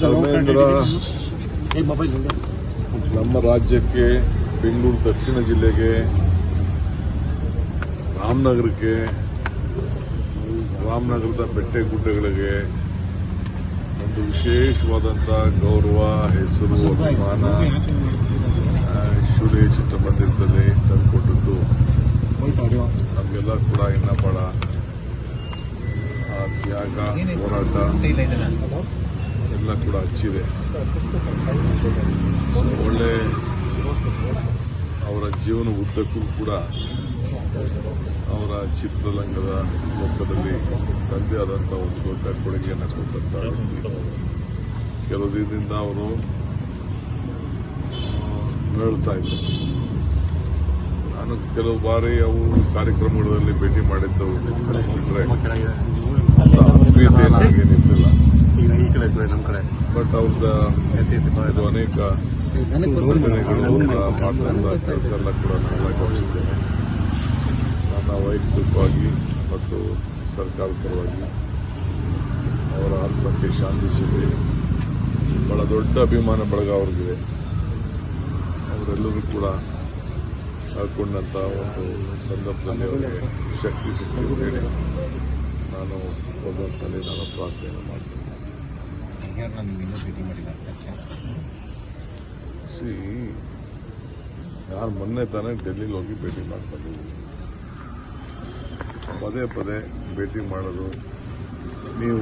ಧರ್ಮೇಂದ್ರ ನಮ್ಮ ರಾಜ್ಯಕ್ಕೆ ಬೆಂಗಳೂರು ದಕ್ಷಿಣ ಜಿಲ್ಲೆಗೆ ರಾಮನಗರಕ್ಕೆ ರಾಮನಗರದ ಬೆಟ್ಟೆ ಗುಡ್ಡಗಳಿಗೆ ಒಂದು ವಿಶೇಷವಾದಂಥ ಗೌರವ ಹೆಸರು ಅಭಿಮಾನ ಶುರೇ ಚಿತ್ರಮಂದಿರದಲ್ಲಿ ತಂದುಕೊಟ್ಟದ್ದು. ನಮಗೆಲ್ಲ ಕೂಡ ಇನ್ನ ಬಹಳ ತ್ಯಾಗ ಹೋರಾಟ. ಎಲ್ಲ ಕೂಡ ಹಚ್ಚಿದೆ ಒಳ್ಳೆ ಅವರ ಜೀವನ ಉದ್ದಕ್ಕೂ ಕೂಡ ಅವರ ಚಿತ್ರರಂಗದ ಲೋಕದಲ್ಲಿ ತಂದೆ ಆದಂಥ ಒಂದು ದೊಡ್ಡ ಕೊಡುಗೆಯನ್ನು ಕೊಟ್ಟಂತ. ಕೆಲವು ದಿನದಿಂದ ಅವರು ಹೇಳ್ತಾ ಇದ್ರು. ನಾನು ಕೆಲವು ಬಾರಿ ಅವರು ಕಾರ್ಯಕ್ರಮಗಳಲ್ಲಿ ಭೇಟಿ ಮಾಡಿದ್ದವು. ಅಂತ ಆತ್ಮೀಯತೆ ನನಗೇನಿರಲಿಲ್ಲ ಕಡೆ? ನಮ್ಮ ಕಡೆ ಬಟ್ ಅವ್ರದ್ದು ಅನೇಕ ಕೆಲಸ ಎಲ್ಲ ಕೂಡ ನನ್ನ ವೈಯಕ್ತಿಕವಾಗಿ ಮತ್ತು ಸರ್ಕಾರದ ಪರವಾಗಿ ಅವರ ಆತ್ಮಕ್ಕೆ ಶಾಂತಿ ಸಿಗಲಿ ಬಹಳ ದೊಡ್ಡ ಅಭಿಮಾನ ಬಳಗ ಅವ್ರಿಗಿದೆ. ಅವರೆಲ್ಲರೂ ಕೂಡ ಹಾಕೊಂಡಂತ ಒಂದು ಸಂದರ್ಭದಲ್ಲಿ ಅವರಿಗೆ ಶಕ್ತಿ ಹೇಳಿ ನಾನು ಭಗವಂತನಲ್ಲಿ ನಾನು ಪ್ರಾರ್ಥನೆ ಮಾಡ್ತೇನೆ. ಇನ್ನೂ ಭೇಟಿ ಮಾಡಿಲ್ಲ ಚರ್ಚೆ. ಸಿ ಯಾರು ಮೊನ್ನೆ ತಾನೇ ಡೆಲ್ಲಿಲಿ ಹೋಗಿ ಭೇಟಿ ಮಾಡ್ತಾರೆ. ಪದೇ ಪದೇ ಭೇಟಿ ಮಾಡೋದು. ನೀವು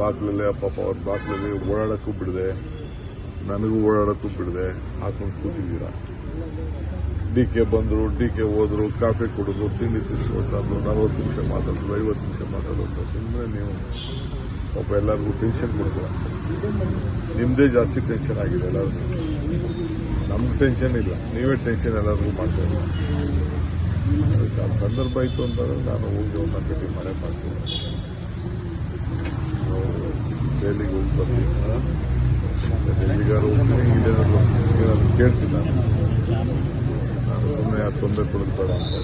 ಬಾಕ್ಲಲ್ಲಿ ಪಾಪ ಅವ್ರ ಬಾಕ್ಲಲ್ಲಿ ಓಡಾಡೋಕ್ಕೂ ಬಿಡದೆ. ನನಗೂ ಓಡಾಡೋಕ್ಕೂ ಬಿಡದೆ. ಹಾಕೊಂಡು ಕೂತಿದ್ದೀರಾ? ಡಿ ಕೆ ಬಂದರು, ಡಿ ಕೆ ಹೋದ್ರು, ಕಾಫಿ ಕೊಡೋದು ತಿಂಡಿ ತಿನ್ಸ್ಕೊಟ್ಟಂದ್ರು ನಲವತ್ತು ನಿಮಿಷ ಮಾತಾಡೋದು ಐವತ್ತು ನಿಮಿಷ ಮಾತಾಡೋದು ಸುಮ್ಮನೆ ನೀವು ಪಾಪ ಎಲ್ಲರಿಗೂ ಟೆನ್ಷನ್ ಕೊಡ್ತಾರೆ. ನಿಮ್ಮದೇ ಜಾಸ್ತಿ ಟೆನ್ಷನ್ ಆಗಿದೆ ಎಲ್ಲರಿಗೂ ನಮ್ಗೆ ಟೆನ್ಷನ್ ಇಲ್ಲ. ನೀವೇ ಟೆನ್ಷನ್ ಎಲ್ಲರಿಗೂ ಮಾಡ್ತಾ ಇಲ್ಲ ಅದಕ್ಕೆ ಆ ಸಂದರ್ಭ ಇತ್ತು ಅಂತಂದ್ರೆ ನಾನು ಹೋಗಿ ಒಂದು ಕಟ್ಟಿ ಮಳೆ ಮಾಡ್ತೀನಿ. ದೆಹಲಿಗೆ ಹೋಗಿ ಬರ್ತೀನಿ ಡೆಲ್ಲಿಗಾರು ಏನಾದ್ರು ಕೇಳ್ತೀನಿ ನಾನು. ನಾನು ಸುಮ್ಮನೆ ಯಾರು ತೊಂದರೆ ಕೊಡೋದು ಬೇಡ ಅಂತ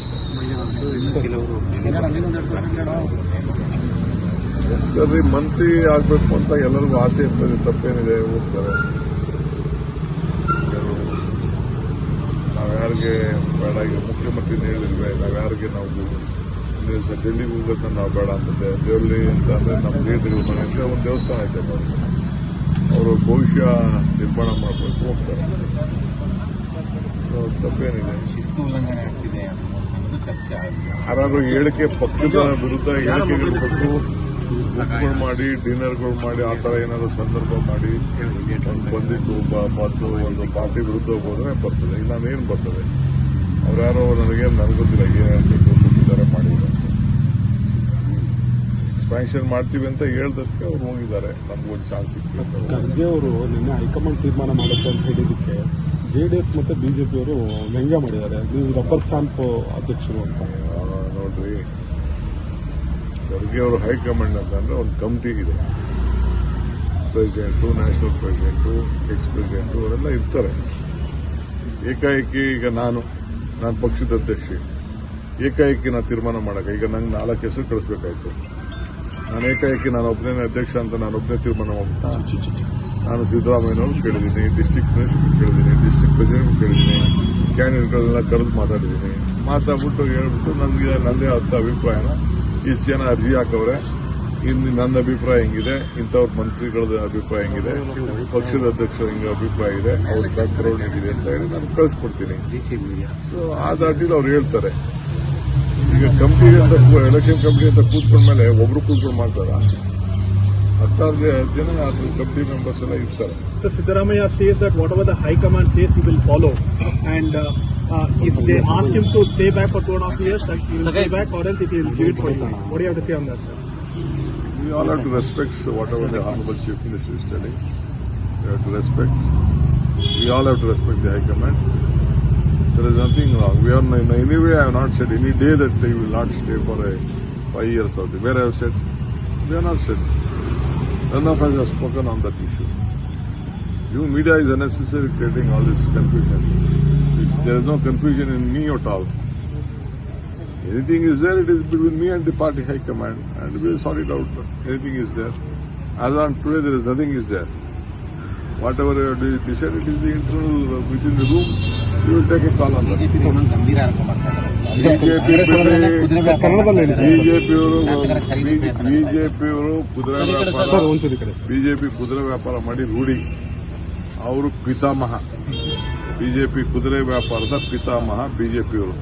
ಯಾಕಂದ್ರೆ ಮಂತ್ರಿ ಆಗ್ಬೇಕು ಅಂತ ಎಲ್ಲರಿಗೂ ಆಸೆ ಇರ್ತದೆ ತಪ್ಪೇನಿದೆ ಹೋಗ್ತಾರೆ. ನಾವ್ಯಾರಿಗೆ ನಾವು ಯಾರಿಗೆ ಬೇಡ ಈಗ ಮುಖ್ಯಮಂತ್ರಿ ಹೇಳಿದ್ವಿ ನಾವು ಯಾರಿಗೆ ನಾವು ಇಲ್ಲಿ ಸ- ಡೆಲ್ಲಿಗೆ ಹೋಗ್ಬೇಕಂತ ನಾವು ಬೇಡ ಅಂತಂದೆ ದೇವಲ್ಲಿ ಅಂತ ಅಂದರೆ ನಮ್ಮ ಲೀಡರ್ಗಳ ಮನೆ ಅಂದ್ರೆ ಒಂದು ದೇವಸ್ಥಾನ ಐತೆ ನೋಡಿ ಅವರು ಭವಿಷ್ಯ ನಿರ್ಮಾಣ ಮಾಡಬೇಕು ಹೋಗ್ತಾರೆ. ಸೊ ತಪ್ಪೇನಿದೆ. ಶಿಸ್ತು ಉಲ್ಲಂಘನೆ ಆಗ್ತಿದೆ ಅನ್ನೋದು ಚರ್ಚೆ ಆಗಿದೆ. ಯಾರಾದ್ರೂ ಹೇಳಿಕೆ ಪಕ್ಷದ ವಿರುದ್ಧ ಹೇಳಿಕೆಗಳು ಕೊಟ್ಟು ಬುಕ್ಗಳು ಮಾಡಿ ಡಿನ್ನರ್ಗಳು ಮಾಡಿ ಆ ಥರ ಏನಾದ್ರು ಸಂದರ್ಭ ಮಾಡಿ ಬಂದಿದ್ದು ಬ- ಮತ್ತು ಒಂದು ಪಾರ್ಟಿ ವಿರುದ್ಧ ಹೋದ್ರೆ ಬರ್ತದೆ. ಇಲ್ಲ ಏನು ಬರ್ತದೆ? ಅವ್ರು ಯಾರೋ ನನಗೆ ನನಗೆ ಗೊತ್ತಿಲ್ಲ ಏನು ಮಾಡಿದ್ರು ಎಕ್ಸ್ಪ್ಯಾನ್ಷನ್ ಮಾಡ್ತೀವಿ ಅಂತ ಹೇಳ್ದಕ್ಕೆ ಅವ್ರು ಹೋಗಿದ್ದಾರೆ. ನಮ್ಗೊಂದು ಚಾನ್ಸ್ ಸಿಕ್ಕಿದೆ ಖರ್ಗೆ ಅವರು ನಿನ್ನೆ ಹೈಕಮಾಂಡ್ ತೀರ್ಮಾನ ಮಾಡುತ್ತೆ ಅಂತ ಹೇಳಿದ್ದಕ್ಕೆ ಜೆ ಡಿ ಎಸ್ ಮತ್ತೆ ಬಿಜೆಪಿ ಅವರು ವ್ಯಂಗ್ಯ ಮಾಡಿದ್ದಾರೆ. ನೀವು ರಬ್ಬರ್ ಸ್ಟಾಂಪ್ ಅಧ್ಯಕ್ಷರು ಅಂತ. ನೋಡ್ರಿ. ಖರ್ಗೆ ಅವರು ಹೈಕಮಾಂಡ್ ಅಂತಂದ್ರೆ ಒಂದು ಕಮಿಟಿ ಇದೆ. President national president ex president ಅವರೆಲ್ಲ ಇರ್ತಾರೆ. ಏಕಾಏಕಿ ಈಗ ನಾನು ನಾನು ಪಕ್ಷದ ಅಧ್ಯಕ್ಷ. ಏಕಾಏಕಿ ನಾನು ತೀರ್ಮಾನ ಮಾಡಕ್ಕೆ ಈಗ ನಂಗೆ ನಾಲ್ಕು ಹೆಸರು ಕಳಿಸ್ಬೇಕಾಯ್ತು. ನಾನು ಏಕಾಏಕಿ ನಾನು ಒಬ್ಬನೇ ಅಧ್ಯಕ್ಷ ಅಂತ ನಾನು ಒಬ್ಬನೇ ತೀರ್ಮಾನ ಮಾಡ್ಬಿಟ್ಟ ನಾನು ಸಿದ್ದರಾಮಯ್ಯನವ್ರು ಕೇಳಿದ್ದೀನಿ ಡಿಸ್ಟಿಕ್ ಮಿನಿಸ್ಟರ್ ಕೇಳಿದ್ದೀನಿ ಡಿಸ್ಟಿಕ್ ಪ್ರೆಸಿಡೆಂಟ್ ಕೇಳಿದ್ದೀನಿ ಕ್ಯಾಂಡಿಡೇಟ್ಗಳನ್ನೆಲ್ಲ ಕರೆದು ಮಾತಾಡಿದ್ದೀನಿ. ಮಾತಾಡ್ಬಿಟ್ಟು ಹೇಳ್ಬಿಟ್ಟು ನನಗೆ ನನ್ನದೇ ಆದ ಅಭಿಪ್ರಾಯನ ಇಷ್ಟು ಜನ ಅರ್ಜಿ ಹಾಕವ್ರೆ. ಇನ್ನು ನನ್ನ ಅಭಿಪ್ರಾಯ ಹೆಂಗಿದೆ ಇಂಥವ್ರ ಮಂತ್ರಿಗಳ ಅಭಿಪ್ರಾಯ ಹೆಂಗಿದೆ ಪಕ್ಷದ ಅಧ್ಯಕ್ಷರ ಹಿಂಗೆ ಅಭಿಪ್ರಾಯ ಇದೆ ಅವ್ರ ಬ್ಯಾಕ್ಗ್ರೌಂಡ್ ಹೆಂಗಿದೆ ಅಂತ ಹೇಳಿ ನಾನು ಕಳಿಸ್ಕೊಡ್ತೀನಿ. ಸೊ ಆ ದಾಟಿಲಿ ಅವ್ರು ಹೇಳ್ತಾರೆ. ಈಗ ಕಮಿಟಿ ಅಂತ ಎಲೆಕ್ಷನ್ ಕಮಿಟಿ ಅಂತ ಕೂತ್ಕೊಂಡ್ಮೇಲೆ ಒಬ್ರು ಕೂತ್ಕೊಂಡು ಮಾಡ್ತಾರ. ಹತ್ತಾರು ಜನ ಅದು ಕಮಿಟಿ ಮೆಂಬರ್ಸ್ ಎಲ್ಲ ಇರ್ತಾರೆ. Siddaramaiah says that what our the high command says you will follow and uh, if they ask him to stay back for two and a half years, that he will stay back or else he will give it for you. What do you have to say on that, sir? We all have to respect whatever the Honorable Chief Minister is telling. We have to respect. We all have to respect the High Command. There is nothing wrong. We are in any way. I have not said any day that they will not stay for a five years or something. where I have said. They have not said. None of us have spoken on that issue. You media is unnecessary creating all this confusion. There is no confusion in me at all. Anything is there, it is between me and the party high command, and we will sort it out. Anything is there. As on today, there is nothing is there. Whatever you have decided is the internal uh, within the room, you will take a call on that. BJP BJP. ಬಿಜೆಪಿಯವರು ಕುದುರೆ ವ್ಯಾಪಾರ ಕಡೆ BJP ಕುದುರೆ ವ್ಯಾಪಾರ ಮಾಡಿ ರೂಢಿ ಅವರು ಪಿತಾಮಹ ಬಿಜೆಪಿ ಕುದುರೆ ವ್ಯಾಪಾರದ ಪಿತಾಮಹ ಬಿಜೆಪಿಯವರು.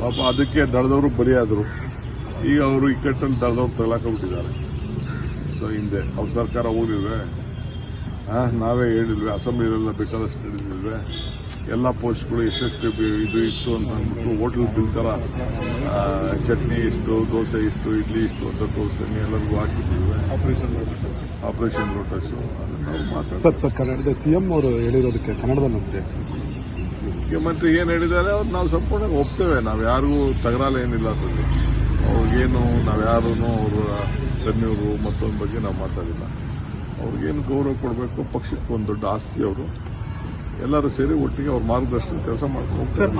ಪಾಪ ಅದಕ್ಕೆ ದಳದವರು ಬಲಿಯಾದರು. ಈಗ ಅವರು ಇಕ್ಕಟ್ಟನ್ನು ದಳದವ್ರು ತಗೊಳಕೊಂಡ್ಬಿಟ್ಟಿದ್ದಾರೆ ಸೊ ಹಿಂದೆ ಅವ್ರ ಸರ್ಕಾರ ಹೋಗಿಲ್ವೇ ಆ, ನಾವೇ ಹೇಳಿಲ್ವೇ? ಅಸೆಂಬ್ಲಿಲೆಲ್ಲ ಬೇಕಾದಷ್ಟು ಹೇಳಿದ್ವಿ ಎಲ್ಲ ಪೋಸ್ಟ್ಗಳು ಎಷ್ಟೆಷ್ಟು ಇದು ಇತ್ತು ಅಂತ ಅಂದ್ಬಿಟ್ಟು ಹೋಟೆಲ್ ಬಿಲ್ ಥರ ಚಟ್ನಿ ಇಷ್ಟು ದೋಸೆ ಇಷ್ಟು ಇಡ್ಲಿ ಇಷ್ಟು ಅಂತ ತೋರಿಸ್ತೀನಿ. ಎಲ್ಲರಿಗೂ ಹಾಕಿದ್ದೀವಿ ಆಪರೇಷನ್ ಲೋಟಸ್ಸು ಮಾತಾಡ್ತೀವಿ. ಸರ್ ಸರ್ ಕನ್ನಡದ ಸಿಎಂ ಅವರು ಹೇಳಿರೋದಕ್ಕೆ ಕನ್ನಡದಲ್ಲಿ ಅಂತೆ ಮುಖ್ಯಮಂತ್ರಿ ಏನು ಹೇಳಿದ್ದಾರೆ ಅವ್ರು ನಾವು ಸಂಪೂರ್ಣ ಒಪ್ತೇವೆ. ನಾವು ಯಾರಿಗೂ ತಗರಾಲ ಏನಿಲ್ಲ ಅದರಲ್ಲಿ. ಅವ್ರಿಗೇನು ನಾವು ಯಾರೂ ಅವರ ತನ್ನೂರು ಮತ್ತೊಂದು ಬಗ್ಗೆ ನಾವು ಮಾತಾಡಿಲ್ಲ. ಅವ್ರಿಗೇನು ಗೌರವ ಕೊಡಬೇಕು ಪಕ್ಷಕ್ಕೆ ಒಂದು ದೊಡ್ಡ ಆಸ್ತಿ ಅವರು. ಎಲ್ಲರೂ ಸೇರಿ ಒಟ್ಟಿಗೆ ಅವ್ರ ಮಾರ್ಗದರ್ಶನ ಕೆಲಸ ಮಾಡ್ಕೊಂಡು ಸರ್